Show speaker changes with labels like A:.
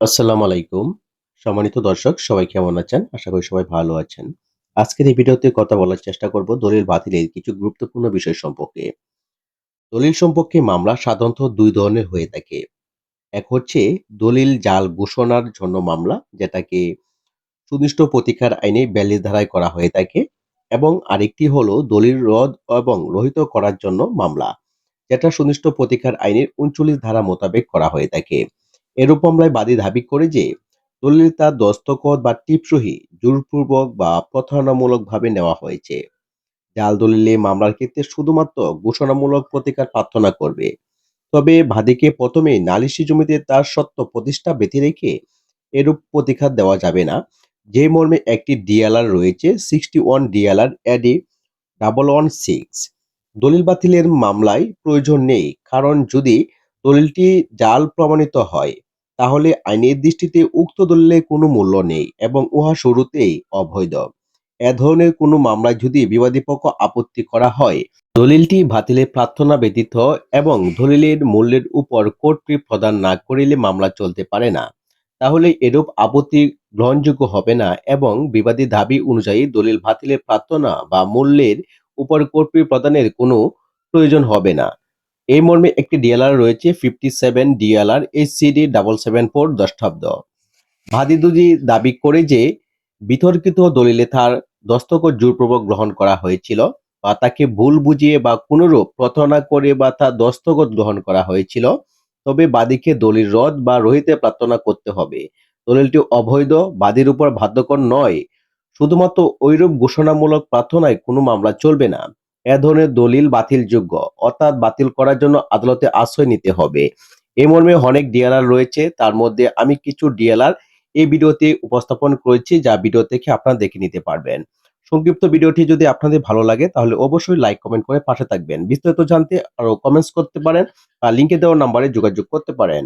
A: আসসালামু আলাইকুম। সম্মানিত দর্শক, সবাই কেমন আছেন? আশা করি সবাই ভালো আছেন। আজকের এই ভিডিওতে কথা বলার চেষ্টা করব দলিল বাতিলের কিছু গুরুত্বপূর্ণ বিষয় সম্পর্কে। দলিল সম্পর্কে মামলা সাধারণত দুই ধরনের হয়ে থাকে। এক হচ্ছে দলিল জাল ঘোষণার জন্য মামলা, যেটাকে সুনিষ্ঠ প্রতিকার আইনে ব্যালির ধারায় করা হয়ে থাকে, এবং আরেকটি হলো দলিল রদ এবং রহিত করার জন্য মামলা, যেটা সুনিষ্ঠ প্রতিকার আইনের উনচল্লিশ ধারা মোতাবেক করা হয়ে থাকে। এরূপ মামলায় বাদী দাবি করে যে দলিল তার দস্তখত বা টিপসহি জোরপূর্বক বা প্রতারণামূলকভাবে নেওয়া হয়েছে। জাল দলিলে মামলার ক্ষেত্রে শুধুমাত্র ঘোষণামূলক প্রতিকার প্রার্থনা করবে। তবে বাদীকে প্রথমে নালিশি জমিতে তার সত্য প্রতিষ্ঠা ব্যতি রেখে এরূপ প্রতিকার দেওয়া যাবে না। যে মর্মে একটি ডিএলআর রয়েছে, sixty one DLR AD double one six দলিল বাতিলের মামলায় প্রয়োজন নেই, কারণ যদি দলিলটি জাল প্রমাণিত হয় তাহলে আইনের দৃষ্টিতে উক্ত দলিলের কোনো মূল্য নেই এবং উহা শুরুতেই অবৈধ। এ ধরনের কোনো মামলায় যদি বিবাদী পক্ষ আপত্তি করা হয়, দলিলটি বাতিলের প্রার্থনা ব্যতীত এবং দলিলের মূল্যের উপর কোর্ট প্রদান না করিলে মামলা চলতে পারে না, তাহলে এরূপ আপত্তি গ্রহণযোগ্য হবে না এবং বিবাদী দাবি অনুযায়ী দলিল বাতিলের প্রার্থনা বা মূল্যের উপর কোর্ট প্রদানের কোনো প্রয়োজন হবে না। এই মর্মে একটি ডিএলআর রয়েছে fifty seven DLR HCD double seven four দশটাব্দ ভাদি দুজি দাবি করে যে, বিতর্কিত দলিলে তার দস্তখত জোরপূর্বক গ্রহণ করা হয়েছিল বা তাকে ভুল বুঝিয়ে বা কোনরূপ প্রতারণা করে বা তার দস্তখত গ্রহণ করা হয়েছিল, তবে বাদীকে দলিল রদ বা রহিতে প্রার্থনা করতে হবে। দলিলটি অবৈধ, বাদীর উপর বাধ্যকর নয়। শুধুমাত্র ঐরূপ ঘোষণামূলক প্রার্থনায় কোনো মামলা চলবে না। এ ধরনের দলিল বাতিলযোগ্য। অর্থাৎ বাতিল করার জন্য আদালতে আশ্রয় নিতে হবে। এ মর্মে অনেক ডিএলআর রয়েছে, তার মধ্যে আমি কিছু ডিএলআর এই ভিডিওতে উপস্থাপন করেছি, যা ভিডিও থেকে আপনারা দেখে নিতে পারবেন। সংক্ষিপ্ত ভিডিওটি যদি আপনাদের ভালো লাগে, তাহলে অবশ্যই লাইক, কমেন্ট করে পাশে থাকবেন। বিস্তারিত জানতে আরও কমেন্টস করতে পারেন আর লিঙ্কে দেওয়া নাম্বারে যোগাযোগ করতে পারেন।